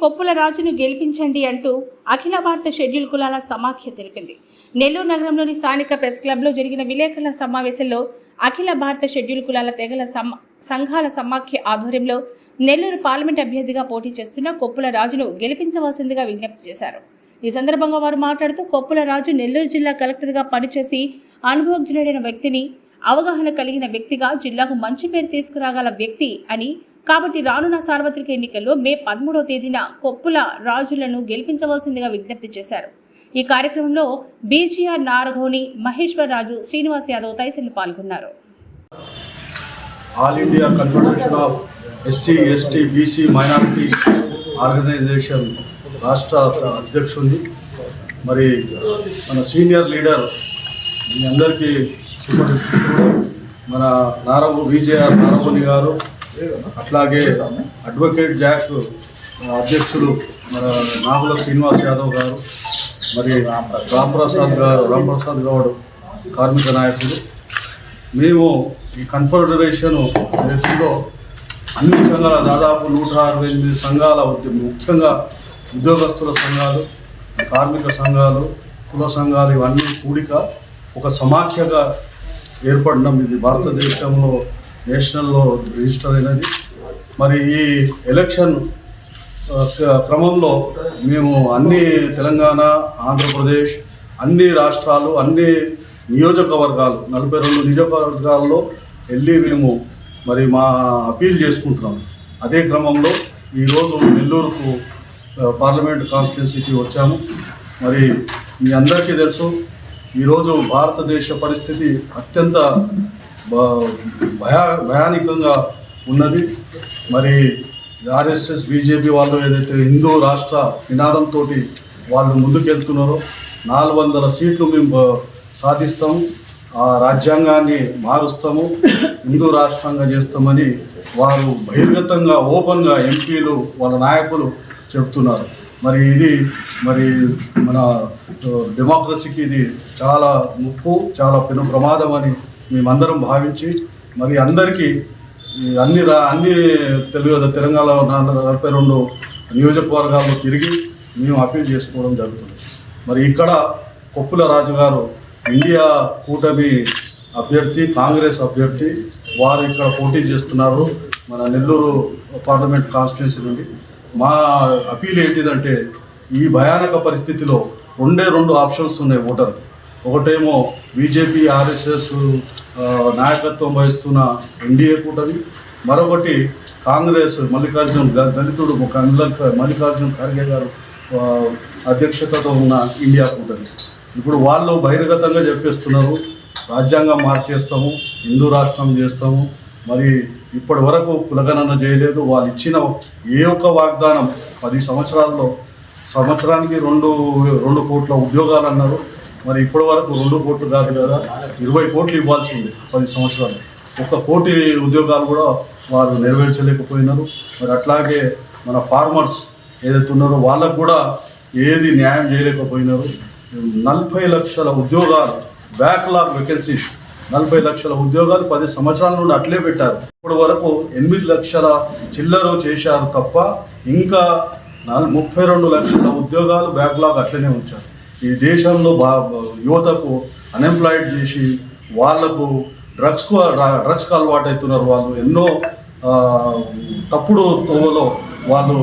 కొప్పుల రాజును గెలిపించండి అంటూ అఖిల భారత షెడ్యూల్ కులాల సమాఖ్య తెలిపింది. నెల్లూరు నగరంలోని స్థానిక ప్రెస్ క్లబ్లో జరిగిన విలేకరుల సమావేశంలో అఖిల భారత షెడ్యూల్ కులాల తెగల సమ సంఘాల సమాఖ్య ఆధ్వర్యంలో నెల్లూరు పార్లమెంట్ అభ్యర్థిగా పోటీ చేస్తున్న కొప్పుల రాజును గెలిపించవలసిందిగా విజ్ఞప్తి చేశారు. ఈ సందర్భంగా వారు మాట్లాడుతూ కొప్పుల రాజు నెల్లూరు జిల్లా కలెక్టర్గా పనిచేసి అనుభవజ్ఞుడైన వ్యక్తిని అవగాహన కలిగిన వ్యక్తిగా జిల్లాకు మంచి పేరు తీసుకురాగల వ్యక్తి అని కాబట్టి రానున్న సార్వత్రిక ఎన్నికల్లో మే పదమూడవ తేదీన కొప్పుల రాజులను గెలిపించవలసిందిగా విజ్ఞప్తి చేశారు. ఈ కార్యక్రమంలో బీజీఆర్ నారఘోని మహేశ్వర్ రాజు శ్రీనివాస్ యాదవ్ తదితరులు పాల్గొన్నారు. All India confederation of SC ST BC minority organisation రాష్ట్ర అధ్యక్షుడిని మరి మన సీనియర్ లీడర్ మీ అందరికీ మన నారవు విజేఆర్ నారవని గారు అట్లాగే అడ్వకేట్ జాక్ అధ్యక్షులు మన నాగుల శ్రీనివాస్ యాదవ్ గారు మరి రాంప్రసాద్ గారు రాంప్రసాద్ గౌడ్ కార్మిక నాయకుడు మేము ఈ కన్ఫెడరేషన్ ఏదైతుందో అన్ని సంఘాల దాదాపు నూట అరవై ఎనిమిది సంఘాల ముఖ్యంగా ఉద్యోగస్తుల సంఘాలు కార్మిక సంఘాలు కుల సంఘాలు ఇవన్నీ కూడిక ఒక సమాఖ్యగా ఏర్పడడం ఇది భారతదేశంలో నేషనల్లో రిజిస్టర్ అయినది. మరి ఈ ఎలక్షన్ క్రమంలో మేము అన్ని తెలంగాణ ఆంధ్రప్రదేశ్ అన్ని రాష్ట్రాలు అన్ని నియోజకవర్గాలు నలభై రెండు నియోజకవర్గాల్లో వెళ్ళి మేము మరి మా అపీల్ చేసుకుంటున్నాం. అదే క్రమంలో ఈరోజు నెల్లూరుకు పార్లమెంట్ కాన్స్టిట్యున్సీకి వచ్చాము. మరి మీ అందరికీ తెలుసు ఈరోజు భారతదేశ పరిస్థితి అత్యంత భయా భయానికంగా ఉన్నది. మరి ఆర్ఎస్ఎస్ బీజేపీ వాళ్ళు ఏదైతే హిందూ రాష్ట్ర నినాదంతో వాళ్ళు ముందుకెళ్తున్నారో నాలుగు వందల సీట్లు మేము సాధిస్తాం. ఆ రాజ్యాంగాన్ని మారుస్తాము. హిందూ రాష్ట్రంగా చేస్తామని వారు బహిర్గతంగా ఓపెన్గా ఎంపీలు వాళ్ళ నాయకులు చెప్తున్నారు. మరి ఇది మరి మన డెమోక్రసీకి ఇది చాలా ముప్పు చాలా పెను ప్రమాదం అని మేమందరం భావించి మరి అందరికీ అన్ని రా అన్ని తెలుగు తెలంగాణలో నలభై రెండు నియోజకవర్గాల్లో తిరిగి మేము అపీల్ చేసుకోవడం జరుగుతుంది. మరి ఇక్కడ కొప్పుల రాజు గారు ఇండియా కూటమి అభ్యర్థి కాంగ్రెస్ అభ్యర్థి వారు ఇక్కడ పోటీ చేస్తున్నారు. మన నెల్లూరు పార్లమెంట్ కాన్స్టిట్యున్సీ నుండి. మా అపీల్ ఏంటిదంటే ఈ భయానక పరిస్థితిలో రెండే రెండు ఆప్షన్స్ ఉన్నాయి ఓటర్ ఒకటేమో బీజేపీ ఆర్ఎస్ఎస్ నాయకత్వం వహిస్తున్న ఎన్డీఏ కూటమి మరొకటి కాంగ్రెస్ మల్లికార్జున్ దళితుడు మల్లిక- మల్లికార్జున్ ఖర్గే గారు అధ్యక్షతతో ఉన్న ఇండియా కూటమి. ఇప్పుడు వాళ్ళు బహిర్గతంగా చెప్పేస్తున్నారు రాజ్యాంగం మార్చేస్తాము హిందూ రాష్ట్రం చేస్తాము మరి ఇప్పటి వరకు కులగణన చేయలేదు వాళ్ళు ఇచ్చిన ఏ ఒక్క వాగ్దానం పది సంవత్సరాల్లో సంవత్సరానికి రెండు రెండు కోట్ల ఉద్యోగాలు అన్నారు మరి ఇప్పటి వరకు రెండు కోట్లు కాదు కదా ఇరవై కోట్లు ఇవ్వాల్సి ఉంది పది సంవత్సరాలు. ఒక్క కోటి ఉద్యోగాలు కూడా వారు నెరవేర్చలేకపోయినారు. మరి అట్లాగే మన ఫార్మర్స్ ఏదైతే ఉన్నారో వాళ్ళకు కూడా ఏది న్యాయం చేయలేకపోయినారు. నలభై లక్షల ఉద్యోగాలు బ్యాక్లాగ్ వేకెన్సీస్ నలభై లక్షల ఉద్యోగాలు పది సంవత్సరాల నుండి అట్లే పెట్టారు. ఇప్పటి వరకు ఎనిమిది లక్షల చిల్లరో చేశారు తప్ప ఇంకా నాలుగు ముప్పై రెండు లక్షల ఉద్యోగాలు బ్యాక్లాగ్ అట్లనే ఉంచారు. ఈ దేశంలో బా యువతకు అన్ఎంప్లాయిడ్ చేసి వాళ్ళకు డ్రగ్స్కు డ్రగ్స్కు అలవాటు అవుతున్నారు వాళ్ళు. ఎన్నో తప్పుడు తోవలో వాళ్ళు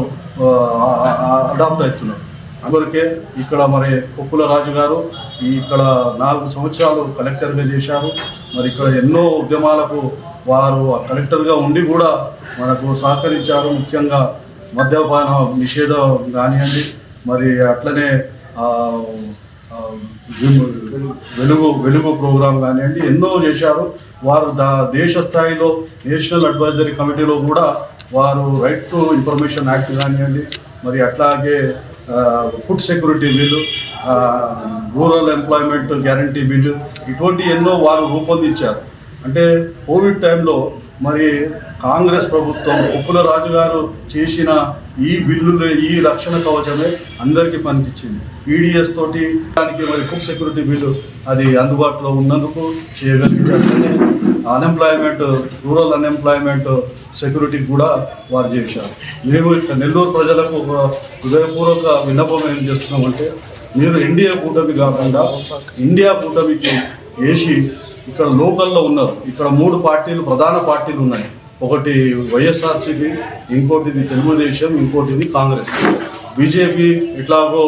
అడాప్ట్ అవుతున్నారు. అందుకే ఇక్కడ మరి కొప్పుల రాజు గారు ఇక్కడ నాలుగు సంవత్సరాలు కలెక్టర్గా చేశారు. మరి ఇక్కడ ఎన్నో ఉద్యమాలకు వారు ఆ కలెక్టర్గా ఉండి కూడా మనకు సహకరించారు. ముఖ్యంగా మద్యపాన నిషేధం కానివ్వండి మరి అట్లనే వెలుగు- వెలుగు ప్రోగ్రాం కానివ్వండి ఎన్నో చేశారు. వారు దా దేశ స్థాయిలో నేషనల్ అడ్వైజరీ కమిటీలో కూడా వారు రైట్ టు ఇన్ఫర్మేషన్ యాక్ట్ కానివ్వండి మరి అట్లాగే food security bill rural employment guarantee bill ఇటువంటి ఎన్నో వారు రూపొందించారు. అంటే కోవిడ్ టైంలో మరి కాంగ్రెస్ ప్రభుత్వం ఉప్పుల రాజు గారు చేసిన ఈ బిల్లులు ఈ రక్షణ కవచమే అందరికీ పనికిచ్చింది. ఈడిఎస్ తోటి దానికి మరి ఫుడ్ సెక్యూరిటీ బిల్లు అది అందుబాటులో ఉన్నందుకు చేయగలిగింది అట్లనే అన్ఎంప్లాయ్మెంట్ రూరల్ అన్ఎంప్లాయ్మెంట్ సెక్యూరిటీ కూడా వారు చేశారు. మేము ఇక్కడ నెల్లూరు ప్రజలకు ఒక హృదయపూర్వక విన్నపం ఏం చేస్తున్నామంటే మీరు ఎన్డీఏ కూటమి కాకుండా ఇండియా కూటమికి వేసి ఇక్కడ లోకల్లో ఉన్నారు. ఇక్కడ మూడు పార్టీలు ప్రధాన పార్టీలు ఉన్నాయి. ఒకటి వైఎస్ఆర్సీపీ ఇంకోటిది తెలుగుదేశం ఇంకోటిది కాంగ్రెస్. బీజేపీ ఎట్లాగో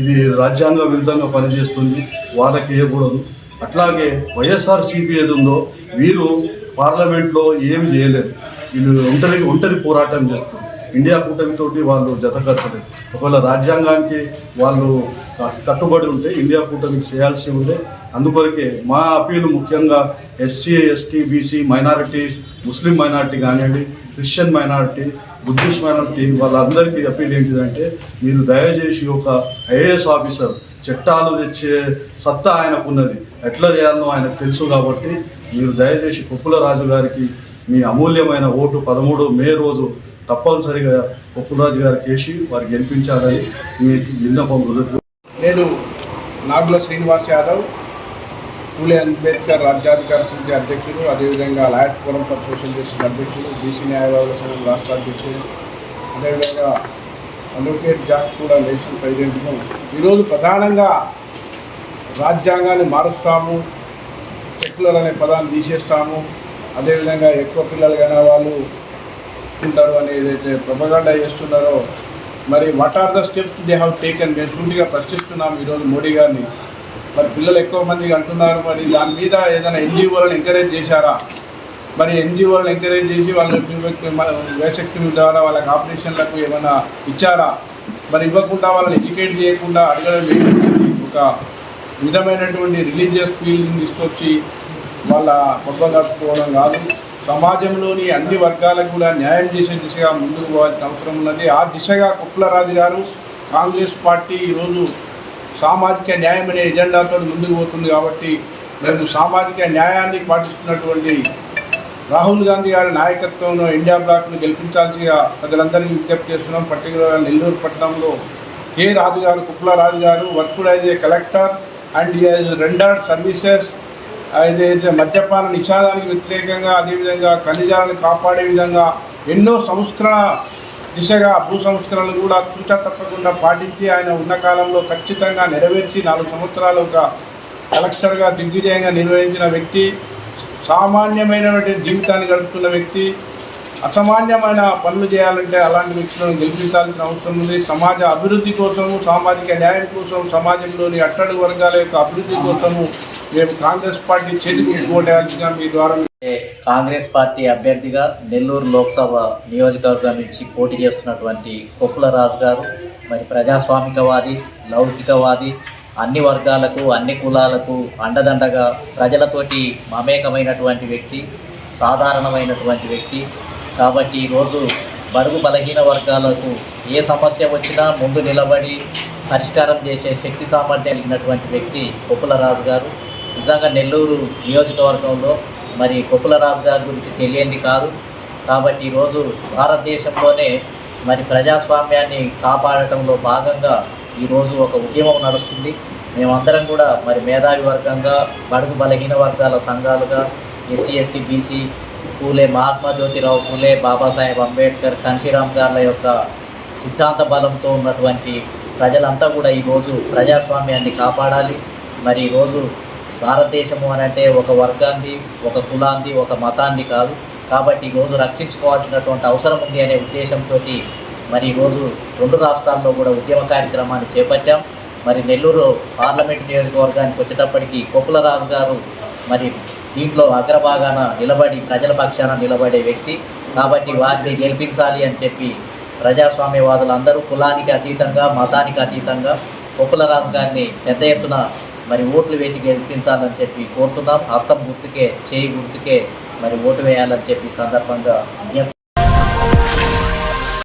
ఇది రాజ్యాంగ విరుద్ధంగా పనిచేస్తుంది. వాళ్ళకి ఇవ్వకూడదు. అట్లాగే వైఎస్ఆర్సీపీ ఏది ఉందో వీరు పార్లమెంట్లో ఏమి చేయలేదు. వీళ్ళు ఒంటరి ఒంటరి పోరాటం చేస్తారు ఇండియా కూటమితోటి వాళ్ళు జతకరచలేదు ఒకవేళ రాజ్యాంగానికి వాళ్ళు కట్టుబడి ఉంటే ఇండియా కూటమికి చేయాల్సి ఉంటే అందుకొరకే మా అపీలు ముఖ్యంగా SC ST BC minorities Muslim minority కానివ్వండి క్రిస్టియన్ మైనారిటీ బుద్ధిస్ట్ మైనారిటీ వాళ్ళందరికీ అప్పీల్ ఏంటిదంటే మీరు దయచేసి ఒక ఐఏఎస్ ఆఫీసర్ చట్టాలు తెచ్చే సత్తా ఆయనకున్నది. ఎట్లా చేయాలనో ఆయనకు తెలుసు కాబట్టి మీరు దయచేసి కుప్పుల రాజు గారికి మీ అమూల్యమైన ఓటు పదమూడు మే రోజు తప్పనిసరిగా కుప్పులరాజు గారికి వేసి వారు గెలిపించాలని మీ విన్నపం నేను నాగుల శ్రీనివాస్ యాదవ్ పూలే అంబేద్కర్ రాజ్యాధికార సమితి అధ్యక్షుడు అదేవిధంగా lawyers forum for social justice అధ్యక్షుడు బీసీ న్యాయవాదుల సంఘం రాష్ట్ర అధ్యక్షుడు అదేవిధంగా అడ్వకేట్ జాక్ కూడా నేషనల్ ప్రెసిడెంట్ను ఈరోజు ప్రధానంగా రాజ్యాంగాన్ని మారుస్తాము సెక్యులర్ అనే పదాన్ని తీసేస్తాము అదేవిధంగా ఎక్కువ పిల్లలు కానీ వాళ్ళు ఉంటారు అని ఏదైతే ప్రపగండా చేస్తున్నారో మరి what are the steps they have taken మేము సూటిగా ప్రశ్నిస్తున్నాం ఈరోజు మోడీ గారిని మరి పిల్లలు ఎక్కువ మంది అంటున్నారు మరి దాని మీద ఏదైనా ఎన్జిఓలను ఎంకరేజ్ చేశారా? మరి ఎన్జిఓలను ఎంకరేజ్ చేసి వాళ్ళ వేసెక్టివ్ ద్వారా వాళ్ళకి ఆపరేషన్లకు ఏమైనా ఇచ్చారా? మరి ఇవ్వకుండా వాళ్ళని ఎడ్యుకేట్ చేయకుండా అడగడం ఒక విధమైనటువంటి రిలీజియస్ ఫీల్ని తీసుకొచ్చి వాళ్ళ పబ్బం కట్టుకోవడం కాదు. సమాజంలోని అన్ని వర్గాలకు కూడా న్యాయం చేసే దిశగా ముందుకు పోవాల్సిన అవసరం ఉన్నది. ఆ దిశగా కుప్పలరాజు గారు కాంగ్రెస్ పార్టీ ఈరోజు సామాజిక న్యాయం అనే ఎజెండాతో ముందుకు పోతుంది కాబట్టి మేము సామాజిక న్యాయాన్ని పాటిస్తున్నటువంటి రాహుల్ గాంధీ గారి నాయకత్వంలో ఇండియా బ్లాక్ను గెలిపించాల్సిగా ప్రజలందరికీ విజ్ఞప్తి చేస్తున్నాం. పర్టికులర్గా నెల్లూరు పట్టణంలో కె రాజు గారు కుప్ల రాజు గారు worked as a collector and render services అయితే మద్యపాన నిషేధానికి వ్యతిరేకంగా అదేవిధంగా ఖనిజాలను కాపాడే విధంగా ఎన్నో సంస్కరణ దిశగా భూ సంస్కరణలు కూడా తూచ తప్పకుండా పాటించి ఆయన ఉన్న కాలంలో ఖచ్చితంగా నెరవేర్చి నాలుగు సంవత్సరాలు ఒక కలెక్టర్గా దిగ్విజయంగా నిర్వహించిన వ్యక్తి సామాన్యమైనటువంటి జీవితాన్ని గడుపుతున్న వ్యక్తి అసామాన్యమైన పనులు చేయాలంటే అలాంటి వ్యక్తులను గెలిపించాల్సిన అవసరం ఉంది. సమాజ అభివృద్ధి కోసము సామాజిక న్యాయం కోసం సమాజంలోని అట్టడుగు వర్గాల యొక్క అభివృద్ధి కోసము మేము కాంగ్రెస్ పార్టీ చేతికి మీ ద్వారా కాంగ్రెస్ పార్టీ అభ్యర్థిగా నెల్లూరు లోక్సభ నియోజకవర్గం నుంచి పోటీ చేస్తున్నటువంటి కొప్పుల రాజు గారు మరి ప్రజాస్వామికవాది లౌకికవాది అన్ని వర్గాలకు అన్ని కులాలకు అండదండగా ప్రజలతోటి మమేకమైనటువంటి వ్యక్తి సాధారణమైనటువంటి వ్యక్తి. కాబట్టి ఈరోజు బడుగు బలహీన వర్గాలకు ఏ సమస్య వచ్చినా ముందు నిలబడి పరిష్కారం చేసే శక్తి సామర్థ్యం కలిగినటువంటి వ్యక్తి కొప్పుల రాజు గారు. నిజంగా నెల్లూరు నియోజకవర్గంలో మరి కుపులరాజు గారి గురించి తెలియంది కాదు. కాబట్టి ఈరోజు భారతదేశంలోనే మరి ప్రజాస్వామ్యాన్ని కాపాడటంలో భాగంగా ఈరోజు ఒక ఉద్యమం నడుస్తుంది. మేమందరం కూడా మరి మేధావి వర్గంగా బడుగు బలహీన వర్గాల సంఘాలుగా SC ST BC Phule Mahatma Jyotirao Phule Babasaheb Ambedkar Kanshiram గార్ల యొక్క సిద్ధాంత బలంతో ఉన్నటువంటి ప్రజలంతా కూడా ఈరోజు ప్రజాస్వామ్యాన్ని కాపాడాలి. మరి ఈరోజు భారతదేశము అని అంటే ఒక వర్గాన్ని ఒక కులాన్ని ఒక మతాన్ని కాదు. కాబట్టి ఈరోజు రక్షించుకోవాల్సినటువంటి అవసరం ఉంది అనే ఉద్దేశంతో మరి ఈరోజు రెండు రాష్ట్రాల్లో కూడా ఉద్యమ కార్యక్రమాన్ని చేపట్టాం. మరి నెల్లూరు పార్లమెంట్ నియోజకవర్గానికి వచ్చేటప్పటికి కొప్పులరాజు గారు మరి దీంట్లో అగ్రభాగాన నిలబడి ప్రజల పక్షాన నిలబడే వ్యక్తి. కాబట్టి వారిని గెలిపించాలి అని చెప్పి ప్రజాస్వామ్యవాదులు అందరూ కులానికి అతీతంగా మతానికి అతీతంగా కొప్పులరాజు గారిని పెద్ద ఎత్తున మరి ఓట్లు వేసి గెలిపించాలని చెప్పి కోరుతున్నాం. హస్తం గుర్తుకే చేయి గుర్తుకే మరి ఓటు వేయాలని చెప్పి సందర్భంగా